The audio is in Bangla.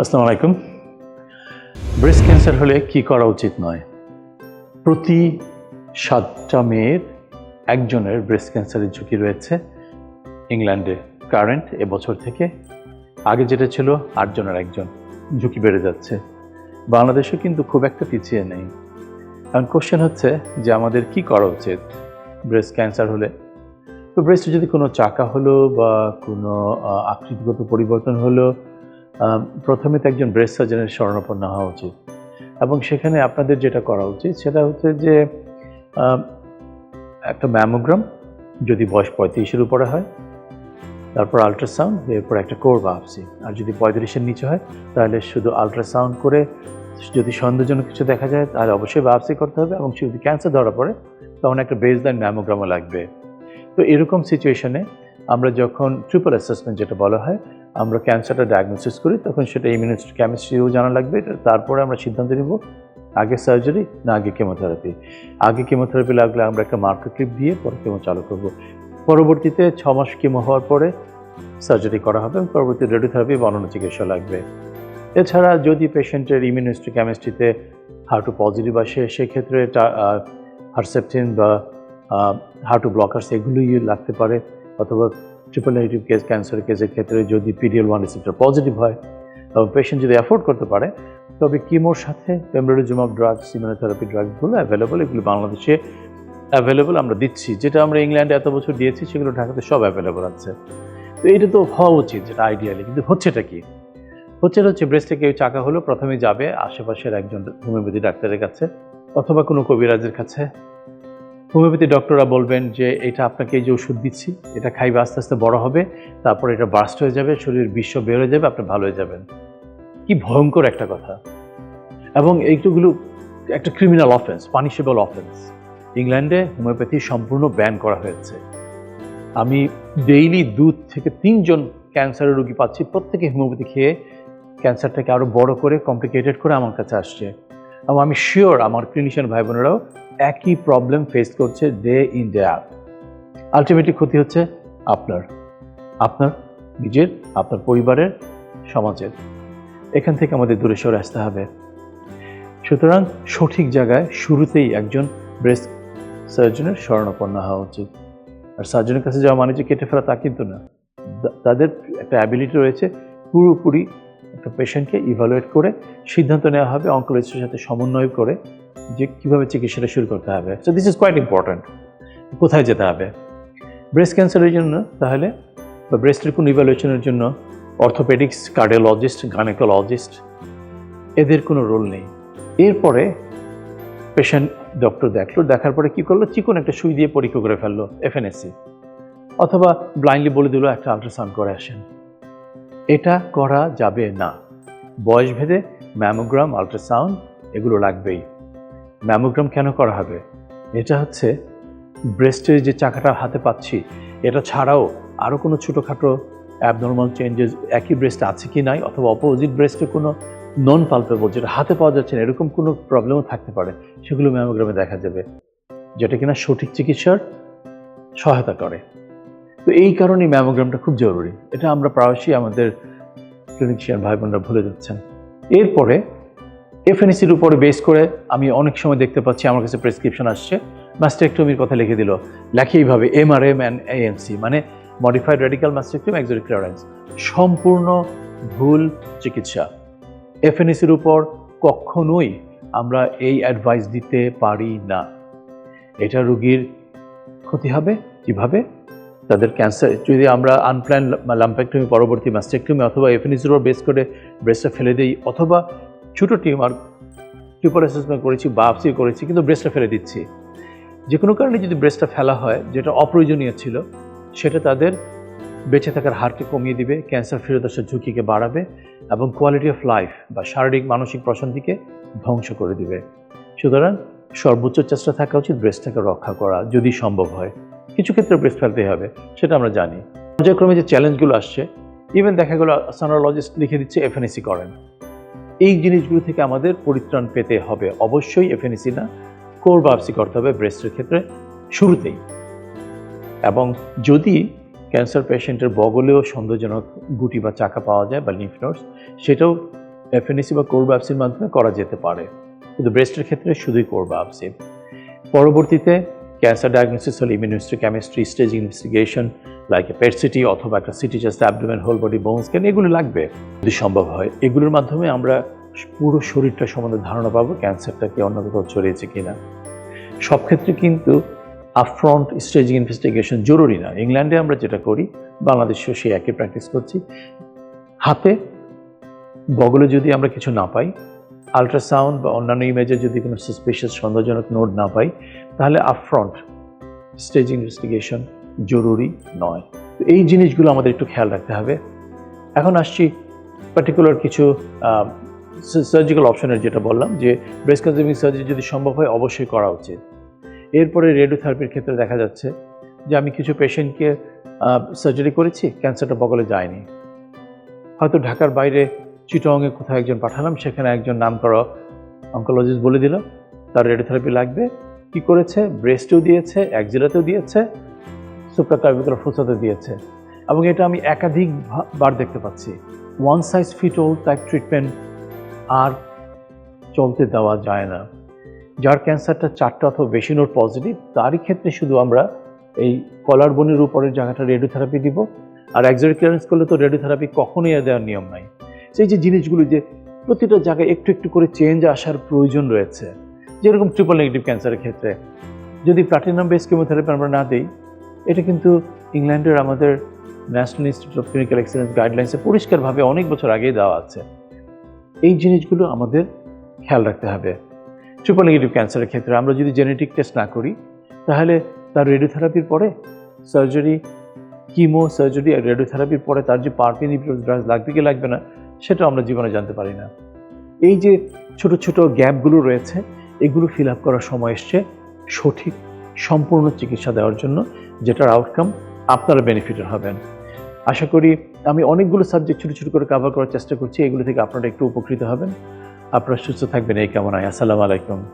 আসসালামু আলাইকুম। ব্রেস্ট ক্যান্সার হলে কি করা উচিত নয়? প্রতি সাতটা মেয়ের একজনের ব্রেস্ট ক্যান্সারের ঝুঁকি রয়েছে। ইংল্যান্ডে কারেন্ট এবছর থেকে আগে যেটা ছিল আটজনের একজন ঝুঁকি বেড়ে যাচ্ছে। বাংলাদেশে কিন্তু খুব একটা পিছিয়ে নেই। এখন কোশ্চেন হচ্ছে যে আমাদের কি করা উচিত ব্রেস্ট ক্যান্সার হলে? তো ব্রেস্টে যদি কোনো চাকা হলো বা কোনো আকৃতিগত পরিবর্তন হলো প্রথমে তো একজন ব্রেস্ট সার্জনের শরণাপন্ন হওয়া উচিত। এবং সেখানে আপনাদের যেটা করা উচিত, সেটা হচ্ছে যে একটা ম্যামোগ্রাম যদি বয়স পঁয়ত্রিশের উপরে হয়, তারপর আলট্রাসাউন্ড এরপর একটা কোর বাপসি আর যদি পঁয়ত্রিশের নিচে হয়, তাহলে শুধু আলট্রাসাউন্ড করে যদি সন্দেহজনক কিছু দেখা যায়, তাহলে অবশ্যই বাপসি করতে হবে। এবং যদি ক্যান্সার ধরা পড়ে, তখন একটা বেসলাইন ম্যামোগ্রামও লাগবে। তো এরকম সিচুয়েশনে আমরা যখন ট্রিপল অ্যাসেসমেন্ট যেটা বলা হয়, আমরা ক্যান্সারটা ডায়াগনোসিস করি, তখন সেটা ইমিউনিস্ট কেমিস্ট্রিও জানা লাগবে। তারপরে আমরা সিদ্ধান্ত নিব, আগে সার্জারি না আগে কেমোথেরাপি আগে কেমোথেরাপি লাগলে আমরা একটা মার্কার ক্লিপ দিয়ে পরে কেমো চালু করব। পরবর্তীতে ছ মাস কেমো হওয়ার পরে সার্জারি করা হবে এবং পরবর্তী রেডিওথেরাপি বা অন্যান্য চিকিৎসা লাগবে। এছাড়া যদি পেশেন্টের ইমিউনিস্ট্রি কেমিস্ট্রিতে হার্টু পজিটিভ আসে, সেক্ষেত্রে হারসেপটিন বা হার্টু ব্লকার্স এগুলোই লাগতে পারে। অথবা ট্রিপল নেগেটিভ কেস ক্যান্সার কেসের ক্ষেত্রে যদি পিডিএল ওয়ান রিসেপ্টর পজিটিভ হয় এবং পেশেন্ট যদি অ্যাফোর্ড করতে পারে, তবে কিমোর সাথে পেমরোডিজুমাব ড্রাগ সিমিনোথেরাপি ড্রাগগুলো অ্যাভেলেবল এগুলো বাংলাদেশে অ্যাভেলেবল আমরা দিচ্ছি। যেটা আমরা ইংল্যান্ডে এত বছর দিয়েছি, সেগুলো ঢাকাতে সব অ্যাভেলেবল আছে। তো এটা তো হওয়া উচিত, যেটা আইডিয়ালি কিন্তু হচ্ছেটা কি? হচ্ছে হচ্ছে ব্রেস্টে কেউ চাকা হলো প্রথমে যাবে আশেপাশের একজন হোমিওপ্যাথি ডাক্তারের কাছে, অথবা কোনো কবিরাজের কাছে হোমিওপ্যাথি ডক্টররা বলবেন যে এটা আপনাকে যে ওষুধ দিচ্ছি, এটা খাইবে, আস্তে আস্তে বড় হবে, তারপর এটা বাস্ট হয়ে যাবে, শরীরের বিশ্ব বের হয়ে যাবে, আপনি ভালো হয়ে যাবেন। কি ভয়ঙ্কর একটা কথা। এবং এইগুলো একটা ক্রিমিনাল অফেন্স পানিশেবল অফেন্স ইংল্যান্ডে হোমিওপ্যাথি সম্পূর্ণ ব্যান করা হয়েছে। আমি ডেইলি দুধ থেকে তিনজন ক্যান্সারের রোগী পাচ্ছি, প্রত্যেকে হোমিওপ্যাথি খেয়ে ক্যান্সারটাকে আরও বড় করে কমপ্লিকেটেড করে আমার কাছে আসছে। এবং আমি শিওর আমার ক্লিনিশিয়ান ভাই বোনেরাও একই প্রবলেম ফেস করছে day in day out ultimately ক্ষতি হচ্ছে আপনার আপনার নিজের, আপনার পরিবারের, সমাজের। এখান থেকে আমাদের দূরে সরে আসতে হবে। সুতরাং সঠিক জায়গায় শুরুতেই একজন ব্রেস্ট সার্জনের শরণাপন্ন হওয়া উচিত। আর সার্জনের কাছে যাওয়া মানে যে কেটে ফেলা তা কিন্তু না। তাদের একটা অ্যাবিলিটি রয়েছে পুরোপুরি একটা পেশেন্টকে ইভালুয়েট করে সিদ্ধান্ত নেওয়া হবে অঙ্কোলজিস্টের সাথে সমন্বয় করে যে কীভাবে চিকিৎসাটা শুরু করতে হবে। So this is quite important কোথায় যেতে হবে? ব্রেস্ট ক্যান্সারের জন্য তাহলে বা ব্রেস্টের কোনো ইভ্যালুয়েশনের জন্য অর্থোপেডিক্স কার্ডিওলজিস্ট গাইনোকোলজিস্ট এদের কোনো রোল নেই। এরপরে পেশেন্ট ডক্টর দেখল, দেখার পরে কি করল? চিকন একটা সুই দিয়ে পরীক্ষা করে ফেলল এফএনএসসি অথবা ব্লাইন্ডলি বলে দিল, একটা আল্ট্রাসাউন্ড করে আসেন। এটা করা যাবে না। বয়স ভেদে ম্যামোগ্রাম আল্ট্রাসাউন্ড এগুলো লাগবেই। ম্যামোগ্রাম কেন করা হবে? এটা হচ্ছে ব্রেস্টের যে চাকাটা হাতে পাচ্ছি, এটা ছাড়াও আরও কোনো ছোটোখাটো অ্যাবনর্মাল চেঞ্জেস একই ব্রেস্টে আছে কি নাই অথবা অপোজিট ব্রেস্টে কোনো নন পালপেবল যেটা হাতে পাওয়া যাচ্ছে না, এরকম কোনো প্রবলেমও থাকতে পারে, সেগুলো ম্যামোগ্রামে দেখা যাবে, যেটা কিনা সঠিক চিকিৎসার সহায়তা করে। তো এই কারণেই ম্যামোগ্রামটা খুব জরুরি। এটা আমরা প্রায়শই আমাদের ক্লিনিশিয়ান ভাই বোনরা ভুলে যাচ্ছেন। এরপরে এফএনএসির উপরে বেস করে আমি অনেক সময় দেখতে পাচ্ছি, আমার কাছে প্রেসক্রিপশন আসছে। মাস্টেকটমির কথা লিখে দিল। লেখে এইভাবে এমআরএম অ্যান্ড এএনসি মানে modified radical mastectomy axillary clearance সম্পূর্ণ ভুল চিকিৎসা। এফএনএসির উপর কখনোই আমরা এই অ্যাডভাইস দিতে পারি না। এটা রুগীর ক্ষতি হবে? কীভাবে? তাদের ক্যান্সার যদি আমরা আনপ্ল্যান লাম্পেক্টমি পরবর্তী মাস্টেকটমি অথবা এফএনএসির উপর বেস করে ব্রেস্টটা ফেলে দিই, অথবা ছোটো টিউমার টিউপার অ্যাসেসমেন্ট করেছি বাপসি করেছি, কিন্তু ব্রেস্টটা ফেলে দিচ্ছি। যে কোনো কারণে যদি ব্রেস্টটা ফেলা হয়, যেটা অপ্রয়োজনীয় ছিল, সেটা তাদের বেঁচে থাকার হারকে কমিয়ে দিবে ক্যান্সার ফেরত আসার ঝুঁকিকে বাড়াবে এবং কোয়ালিটি অফ লাইফ বা শারীরিক, মানসিক প্রশান্তিকে ধ্বংস করে দিবে। সুতরাং সর্বোচ্চ চেষ্টা থাকা উচিত ব্রেস্টটাকে রক্ষা করা, যদি সম্ভব হয়। কিছু ক্ষেত্রে ব্রেস্ট ফেলতেই হবে, সেটা আমরা জানি। পর্যায়ক্রমে যে চ্যালেঞ্জগুলো আসছে ইভেন দেখা গেলো সানোলজিস্ট লিখে দিচ্ছে এফএনএসি করেন। এই জিনিসগুলো থেকে আমাদের পরিত্রাণ পেতে হবে। অবশ্যই এফএনএসি না কোর বাপসি করতে হবে ব্রেস্টের ক্ষেত্রে শুরুতেই। এবং যদি ক্যান্সার পেশেন্টের বগলেও সন্দেহজনক গুটি বা চাকা পাওয়া যায় বা লিফ নোটস সেটাও এফএনএসি বা কোরবাপসির মাধ্যমে করা যেতে পারে। কিন্তু ব্রেস্টের ক্ষেত্রে শুধুই কোরবাপসি পরবর্তীতে ক্যান্সার ডায়াগনোসিস হলে ইমিউনিস্ট্রি chemistry stage investigation like PET CT অথবা একটা CT just abdomen whole body bone scan এগুলো লাগবে। যদি সম্ভব হয়, এগুলোর মাধ্যমে আমরা পুরো শরীরটা সম্বন্ধে ধারণা পাবো ক্যান্সারটা কি অন্য কোথাও ছড়িয়েছে কিনা। সব ক্ষেত্রে কিন্তু আপফ্রন্ট স্টেজিং ইনভেস্টিগেশন জরুরি না। ইংল্যান্ডে আমরা যেটা করি, বাংলাদেশেও সেই একই প্র্যাকটিস করছি। হাতে বগলে যদি আমরা কিছু না পাই আলট্রাসাউন্ড বা অন্যান্য ইমেজে যদি কোনো সাসপিশিয়াস সন্দেহজনক নোট না পাই, তাহলে আপফ্রন্ট স্টেজ ইনভেস্টিগেশন জরুরি নয়। তো এই জিনিসগুলো আমাদের একটু খেয়াল রাখতে হবে। এখন আসছি পার্টিকুলার কিছু সার্জিক্যাল অপশনের যেটা বললাম, যে ব্রেস্ট কনজিউমিং সার্জারি যদি সম্ভব হয়, অবশ্যই করা উচিত। এরপরে রেডিওথেরাপির ক্ষেত্রে দেখা যাচ্ছে যে আমি কিছু পেশেন্টকে সার্জারি করেছি ক্যান্সারটা বগলে যায়নি। হয়তো ঢাকার বাইরে চিটংয়ে কোথাও একজন পাঠালাম, সেখানে একজন নাম করা অঙ্কোলজিস্ট বলে দিল, তার রেডিওথেরাপি লাগবে। কি করেছে? ব্রেস্টেও দিয়েছে একজিলাতেও দিয়েছে সুপ্রাকার্বিকুলার ফুসাতে দিয়েছে। এবং এটা আমি একাধিক বার দেখতে পাচ্ছি। One size fit all type treatment আর চলতে দেওয়া যায় না। যার ক্যান্সারটা চারটা অথবা বেশি নোট পজিটিভ তারই ক্ষেত্রে শুধু আমরা এই কলার বনের উপরের জায়গাটা রেডিওথেরাপি দিব। আর একজোরি ক্লিয়ারেন্স করলে তো রেডিওথেরাপি কখনোই দেওয়ার নিয়ম নাই। সেই যে জিনিসগুলো যে প্রতিটা জায়গায় একটু একটু করে চেঞ্জ আসার প্রয়োজন রয়েছে। যেরকম ট্রিপল নেগেটিভ ক্যান্সারের ক্ষেত্রে, যদি প্লাটিনাম বেস কেমোথেরাপি আমরা না দিই, এটা কিন্তু ইংল্যান্ডের আমাদের National Institute of Clinical Excellence গাইডলাইন্সে পরিষ্কারভাবে অনেক বছর আগেই দেওয়া আছে। এই জিনিসগুলো আমাদের খেয়াল রাখতে হবে। ট্রিপল নেগেটিভ ক্যান্সারের ক্ষেত্রে আমরা যদি জেনেটিক টেস্ট না করি, তাহলে তার রেডিওথেরাপির পরে সার্জারি কিমো সার্জারি আর রেডিওথেরাপির পরে তার যে পার্কিন ড্রাগস লাগবে কি লাগবে না সেটা আমরা জীবনে জানতে পারি না। এই যে ছোট ছোট গ্যাপগুলো রয়েছে, এগুলো ফিল আপ করার সময় এসছে সঠিক, সম্পূর্ণ চিকিৎসা দেওয়ার জন্য, যেটার আউটকাম আপনারা বেনিফিটেড হবেন। আশা করি আমি অনেকগুলো সাবজেক্ট ছোটো ছোটো করে কাভার করার চেষ্টা করছি, এগুলো থেকে আপনারা একটু উপকৃত হবেন। আপনারা সুস্থ থাকবেন, এই কামনায়। আসসালামু আলাইকুম।